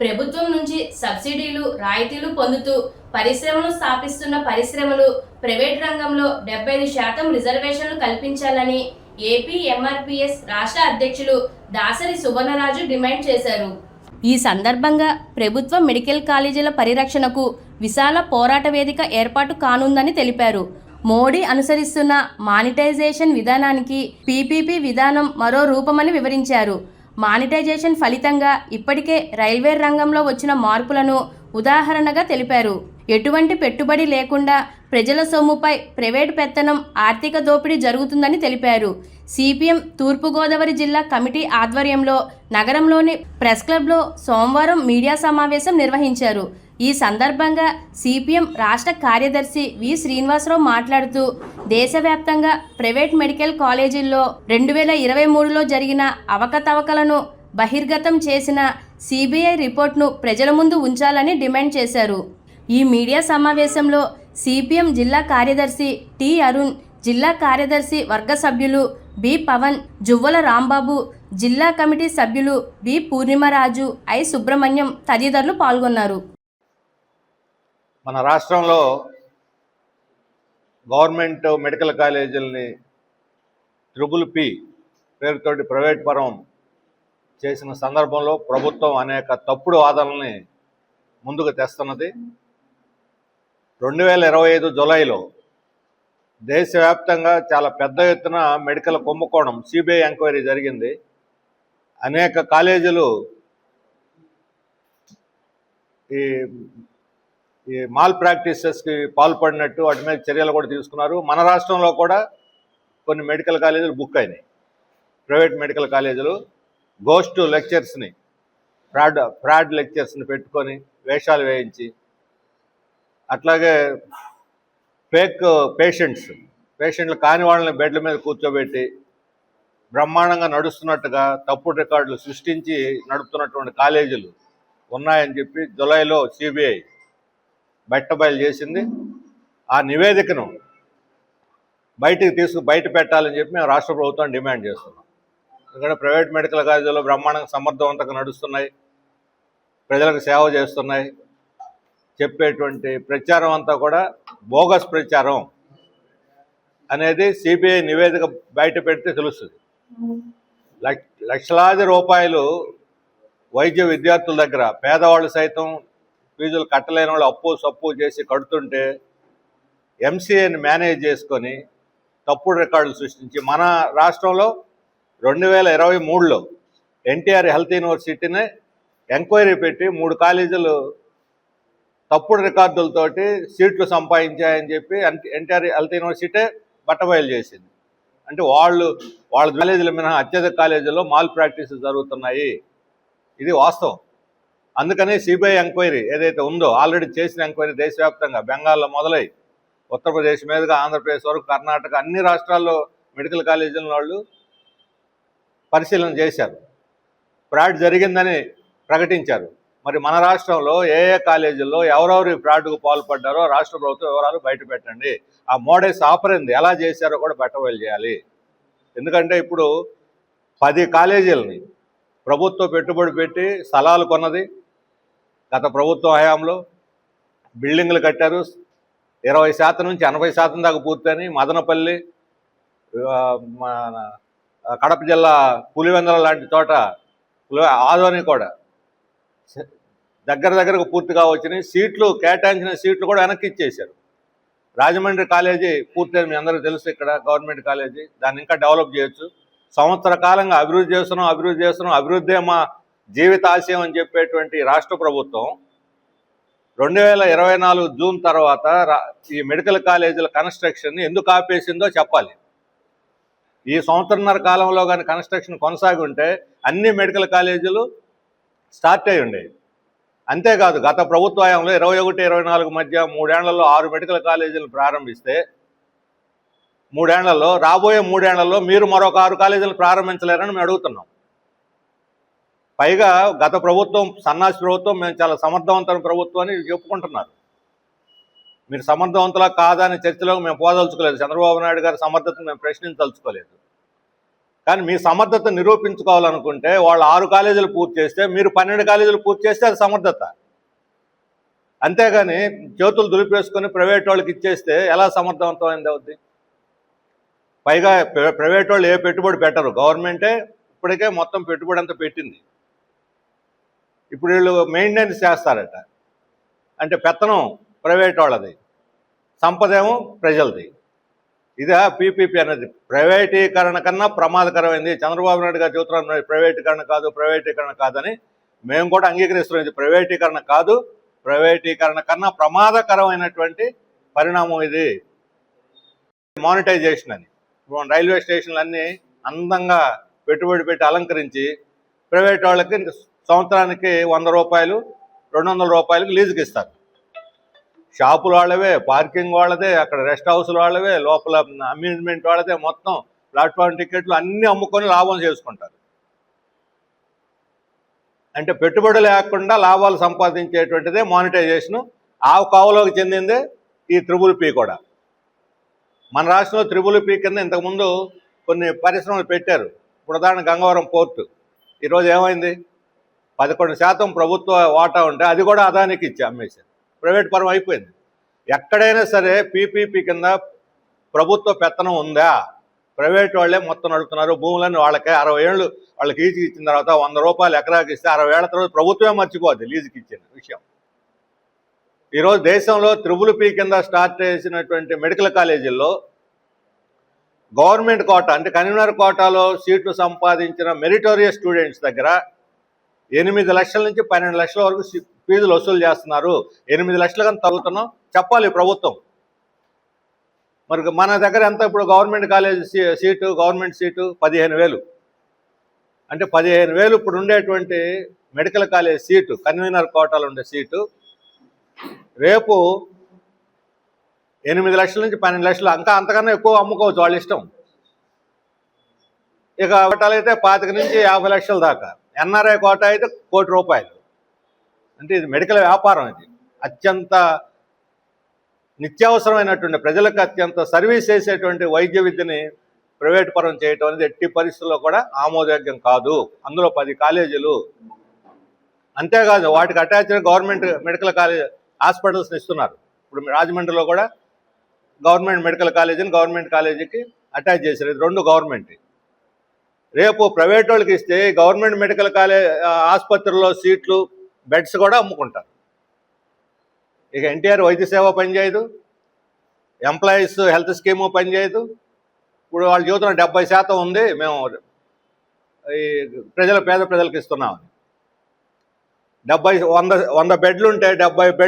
ప్రభుత్వం నుంచి సబ్సిడీలు రాయితీలు పొందుతూ పరిశ్రమలు స్థాపిస్తున్న పరిశ్రమలు ప్రైవేట్ రంగంలో డెబ్బై ఐదు శాతం రిజర్వేషన్లు కల్పించాలని ఏపీ ఎంఆర్పిఎస్ రాష్ట్ర అధ్యక్షులు దాసరి సువర్ణరాజు డిమాండ్ చేశారు. ఈ సందర్భంగా ప్రభుత్వ మెడికల్ కాలేజీల పరిరక్షణకు విశాల పోరాట వేదిక ఏర్పాటు కానుందని తెలిపారు. మోడీ అనుసరిస్తున్న మానిటైజేషన్ విధానానికి పీపీపీ విధానం మరో రూపమని వివరించారు. మానిటైజేషన్ ఫలితంగా ఇప్పటికే రైల్వే రంగంలో వచ్చిన మార్పులను ఉదాహరణగా తెలిపారు. ఎటువంటి పెట్టుబడి లేకుండా ప్రజల సొమ్ముపై ప్రైవేటు పెత్తనం ఆర్థిక దోపిడీ జరుగుతుందని తెలిపారు. సిపిఎం తూర్పుగోదావరి జిల్లా కమిటీ ఆధ్వర్యంలో నగరంలోని ప్రెస్ క్లబ్లో సోమవారం మీడియా సమావేశం నిర్వహించారు. ఈ సందర్భంగా సిపిఎం రాష్ట్ర కార్యదర్శి వి. శ్రీనివాసరావు మాట్లాడుతూ దేశవ్యాప్తంగా ప్రైవేట్ మెడికల్ కాలేజీల్లో రెండు వేల ఇరవై మూడులో జరిగిన అవకతవకలను బహిర్గతం చేసిన సిబిఐ రిపోర్ట్ను ప్రజల ముందు ఉంచాలని డిమాండ్ చేశారు. ఈ మీడియా సమావేశంలో సిపిఎం జిల్లా కార్యదర్శి టి అరుణ్ జిల్లా కార్యదర్శి వర్గ సభ్యులు బి పవన్ జువ్వల రాంబాబు జిల్లా కమిటీ సభ్యులు బి పూర్ణిమరాజు ఐ సుబ్రహ్మణ్యం తదితరులు పాల్గొన్నారు. మన రాష్ట్రంలో గవర్నమెంట్ మెడికల్ కాలేజీలని ట్రిపుల్ పి పేరుతోటి ప్రైవేట్ పరం చేసిన సందర్భంలో ప్రభుత్వం అనేక తప్పుడు వాదనల్ని ముందుకు తెస్తున్నది. రెండు వేల ఇరవై ఐదు జులైలో దేశవ్యాప్తంగా చాలా పెద్ద ఎత్తున మెడికల్ కుంభకోణం సిబిఐ ఎంక్వైరీ జరిగింది. అనేక కాలేజీలు ఈ ఈ మాల్ ప్రాక్టీసెస్కి పాల్పడినట్టు వాటి మీద చర్యలు కూడా తీసుకున్నారు. మన రాష్ట్రంలో కూడా కొన్ని మెడికల్ కాలేజీలు బుక్ అయినాయి. ప్రైవేట్ మెడికల్ కాలేజీలు గోస్ట్ లెక్చర్స్ని ఫ్రాడ్ ఫ్రాడ్ లెక్చర్స్ని పెట్టుకొని వేషాలు వేయించి అట్లాగే ఫేక్ పేషెంట్స్ పేషెంట్లు కాని వాళ్ళని బెడ్ల మీద కూర్చోబెట్టి బ్రహ్మాండంగా నడుస్తున్నట్టుగా తప్పుడు రికార్డులు సృష్టించి నడుపుతున్నటువంటి కాలేజీలు ఉన్నాయని చెప్పి జులైలో సిబిఐ బయటబయలు చేసింది. ఆ నివేదికను బయటికి తీసుకు బయట పెట్టాలని చెప్పి మేము రాష్ట్ర ప్రభుత్వం డిమాండ్ చేస్తున్నాం. ఎందుకంటే ప్రైవేట్ మెడికల్ కాలేజీలో బ్రహ్మాండంగా సమర్థవంతంగా నడుస్తున్నాయి. ప్రజలకు సేవ చేస్తున్నాయి. చెప్పేటువంటి ప్రచారం అంతా కూడా బోగస్ ప్రచారం అనేది సిబిఐ నివేదిక బయట పెడితే తెలుస్తుంది. లక్షలాది రూపాయలు వైద్య విద్యార్థుల దగ్గర పేదవాళ్ళు సైతం ఫీజులు కట్టలేని వాళ్ళు అప్పు సప్పు చేసి కడుతుంటే ఎంసీఏని మేనేజ్ చేసుకొని తప్పుడు రికార్డులు సృష్టించి మన రాష్ట్రంలో రెండు వేల ఇరవై మూడులో ఎన్టీఆర్ హెల్త్ యూనివర్సిటీని ఎంక్వైరీ పెట్టి మూడు కాలేజీలు తప్పుడు రికార్డులతోటి సీట్లు సంపాదించాయని చెప్పి ఎన్టీఆర్ హెల్త్ యూనివర్సిటీ బట్టబయలు చేసింది. అంటే వాళ్ళు వాళ్ళ కాలేజీల మినహా అత్యధిక కాలేజీల్లో మాల్ ప్రాక్టీస్ జరుగుతున్నాయి. ఇది వాస్తవం. అందుకనే సిబిఐ ఎంక్వైరీ ఏదైతే ఉందో ఆల్రెడీ చేసిన ఎంక్వైరీ దేశవ్యాప్తంగా బెంగాల్లో మొదలై ఉత్తరప్రదేశ్ మీదుగా ఆంధ్రప్రదేశ్ వరకు కర్ణాటక అన్ని రాష్ట్రాల్లో మెడికల్ కాలేజీల వాళ్ళు పరిశీలన చేశారు. ఫ్రాడ్ జరిగిందని ప్రకటించారు. మరి మన రాష్ట్రంలో ఏ ఏ కాలేజీల్లో ఎవరెవరు ఈ ఫ్రాడ్కు పాల్పడ్డారో రాష్ట్ర ప్రభుత్వం వివరాలు బయట పెట్టండి. ఆ మోడల్స్ ఆపరింది ఎలా చేశారో కూడా బట్టబయలు చేయాలి. ఎందుకంటే ఇప్పుడు పది కాలేజీలని ప్రభుత్వ పెట్టుబడి పెట్టి స్థలాలు కొన్నది గత ప్రభుత్వ హయాంలో బిల్డింగ్లు కట్టారు. ఇరవై శాతం నుంచి ఎనభై శాతం దాకా పూర్తని మదనపల్లి మన కడప జిల్లా పులివెందల లాంటి చోట పులి- ఆదోని కూడా దగ్గర దగ్గరకు పూర్తిగా వచ్చినాయి. సీట్లు కేటాయించిన సీట్లు కూడా వెనక్కి ఇచ్చేశారు. రాజమండ్రి కాలేజీ పూర్తి మీ అందరికీ తెలుసు ఇక్కడ గవర్నమెంట్ కాలేజీ. దాన్ని ఇంకా డెవలప్ చేయొచ్చు. సంవత్సర కాలంగా అభివృద్ధి చేస్తున్నాం అభివృద్ధి చేస్తున్నాం. అభివృద్ధి మా జీవితాశయం అని చెప్పేటువంటి రాష్ట్ర ప్రభుత్వం రెండు వేల ఇరవై నాలుగు జూన్ తర్వాత ఈ మెడికల్ కాలేజీల కన్స్ట్రక్షన్ని ఎందుకు ఆపేసిందో చెప్పాలి. ఈ సంవత్సరన్నర కాలంలో కానీ కన్స్ట్రక్షన్ కొనసాగి ఉంటే అన్ని మెడికల్ కాలేజీలు స్టార్ట్ అయి ఉండేవి. అంతేకాదు గత ప్రభుత్వ హయాంలో ఇరవై ఒకటి ఇరవై నాలుగు మధ్య మూడేళ్ళలో ఆరు మెడికల్ కాలేజీలు ప్రారంభిస్తే మూడేళ్ళలో రాబోయే మూడేళ్ళలో మీరు మరొక ఆరు కాలేజీలు ప్రారంభించలేరని మేము అడుగుతున్నాం. పైగా గత ప్రభుత్వం సన్నాసి ప్రభుత్వం మేము చాలా సమర్థవంతమైన ప్రభుత్వం అని చెప్పుకుంటున్నారు. మీరు సమర్థవంతులా కాదా అనే చర్చలో మేము పోదలుచుకోలేదు. చంద్రబాబు నాయుడు గారి సమర్థతను మేము ప్రశ్నించదలుచుకోలేదు. కానీ మీ సమర్థత నిరూపించుకోవాలనుకుంటే వాళ్ళు ఆరు కాలేజీలు పూర్తి చేస్తే మీరు పన్నెండు కాలేజీలు పూర్తి చేస్తే అది సమర్థత. అంతేగాని చేతులు దులిపేసుకొని ప్రైవేట్ వాళ్ళకి ఇచ్చేస్తే ఎలా సమర్థవంతమైంది అవుద్ది? పైగా ప్రైవేట్ వాళ్ళు ఏ పెట్టుబడి పెట్టరు. గవర్నమెంటే ఇప్పటికే మొత్తం పెట్టుబడి అంతా పెట్టింది. ఇప్పుడు వీళ్ళు మెయింటెనెన్స్ చేస్తారట. అంటే పెత్తనం ప్రైవేట్ వాళ్ళది. సంపదేమో ప్రజలది. ఇదే పీపీపీ అనేది ప్రైవేటీకరణ కన్నా ప్రమాదకరమైంది. చంద్రబాబు నాయుడు గారు చెబుతున్నారు ప్రైవేటీకరణ కాదు ప్రైవేటీకరణ కాదని. మేము కూడా అంగీకరిస్తున్నాం ఇది ప్రైవేటీకరణ కాదు. ప్రైవేటీకరణ కన్నా ప్రమాదకరమైనటువంటి పరిణామం ఇది. మానిటైజేషన్ అని. రైల్వే స్టేషన్లన్నీ అందంగా పెట్టుబడి పెట్టి అలంకరించి ప్రైవేట్ వాళ్ళకి సంవత్సరానికి వంద రూపాయలు రెండు వందల రూపాయలకు లీజుకి ఇస్తారు షాపులు వాళ్ళవే పార్కింగ్ వాళ్ళదే అక్కడ రెస్ట్ హౌస్లు వాళ్ళవే లోపల అమ్యూజ్మెంట్ వాళ్ళదే మొత్తం ప్లాట్ఫామ్ టికెట్లు అన్నీ అమ్ముకొని లాభం చేసుకుంటారు. అంటే పెట్టుబడి లేకుండా లాభాలు సంపాదించేటువంటిదే మానిటైజేషన్ ఆ కావులోకి చెందిందే ఈ త్రిబుల్ పీ కూడా. మన రాష్ట్రంలో త్రిబుల్ పీ కింద ఇంతకుముందు కొన్ని పరిశ్రమలు పెట్టారు. ఇప్పుడు గంగవరం పోర్టు. ఈరోజు ఏమైంది? పదకొండు శాతం ప్రభుత్వ వాటా ఉంటే అది కూడా అదానికి ఇచ్చి అమ్మేశారు. ప్రైవేట్ పరం అయిపోయింది. ఎక్కడైనా సరే పీపీపీ కింద ప్రభుత్వ పెత్తనం ఉందా? ప్రైవేట్ వాళ్ళే మొత్తం నడుపుతున్నారు. భూములన్నీ వాళ్ళకే అరవై ఏళ్ళు వాళ్ళకి లీజుకి ఇచ్చిన తర్వాత వంద రూపాయలు ఎకరాకి ఇస్తే అరవై ఏళ్ళ తర్వాత ప్రభుత్వమే మర్చిపోద్ది లీజుకి ఇచ్చిన విషయం. ఈరోజు దేశంలో త్రిబుల్ పీ కింద స్టార్ట్ చేసినటువంటి మెడికల్ కాలేజీల్లో గవర్నమెంట్ కోట అంటే కన్వీనర్ కోటాలో సీట్లు సంపాదించిన మెరిటోరియస్ స్టూడెంట్స్ దగ్గర ఎనిమిది లక్షల నుంచి పన్నెండు లక్షల వరకు ఫీజులు వసూలు చేస్తున్నారు. ఎనిమిది లక్షలు కానీ తగ్గుతున్నాం. చెప్పాలి ప్రభుత్వం. మరి మన దగ్గర ఎంత ఇప్పుడు government college seat government seat? పదిహేను వేలు. అంటే పదిహేను వేలు ఇప్పుడు ఉండేటువంటి మెడికల్ కాలేజ్ సీటు కన్వీనర్ కోటాలో ఉండే సీటు. రేపు ఎనిమిది లక్షల నుంచి పన్నెండు లక్షలు. ఇంకా అంతకన్నా ఎక్కువ అమ్ముకోవచ్చు వాళ్ళ ఇష్టం. ఇక కోటాలు అయితే పాతిక నుంచి యాభై లక్షల దాకా. ఎన్ఆర్ఐ కోట అయితే కోటి రూపాయలు. అంటే ఇది మెడికల్ వ్యాపారం ఇది. అత్యంత నిత్యావసరమైనటువంటి ప్రజలకు అత్యంత సర్వీస్ చేసేటువంటి వైద్య విద్యని ప్రైవేట్ పరం చేయటం అనేది ఎట్టి పరిస్థితుల్లో కూడా ఆమోదయోగ్యం కాదు. అందులో పది కాలేజీలు. అంతేకాదు వాటికి అటాచ్డ్ గవర్నమెంట్ మెడికల్ కాలేజ్ హాస్పిటల్స్ని ఇస్తున్నారు. ఇప్పుడు రాజమండ్రిలో కూడా గవర్నమెంట్ మెడికల్ కాలేజీని గవర్నమెంట్ కాలేజీకి అటాచ్ చేశారు. ఇది రెండు గవర్నమెంట్. రేపు ప్రైవేట్ వాళ్ళకి ఇస్తే గవర్నమెంట్ మెడికల్ కాలేజ్ ఆసుపత్రిలో సీట్లు బెడ్స్ కూడా అమ్ముకుంటారు. ఇక ఎన్టీఆర్ వైద్య సేవ పనిచేయదు ఎంప్లాయీస్ హెల్త్ స్కీము పనిచేయదు ఇప్పుడు వాళ్ళు జీవితంలో డెబ్బై శాతం ఉంది మేము ఈ ప్రజల పేద ప్రజలకు ఇస్తున్నామని. డెబ్బై వంద వంద బెడ్లు ఉంటే డెబ్బై బెడ్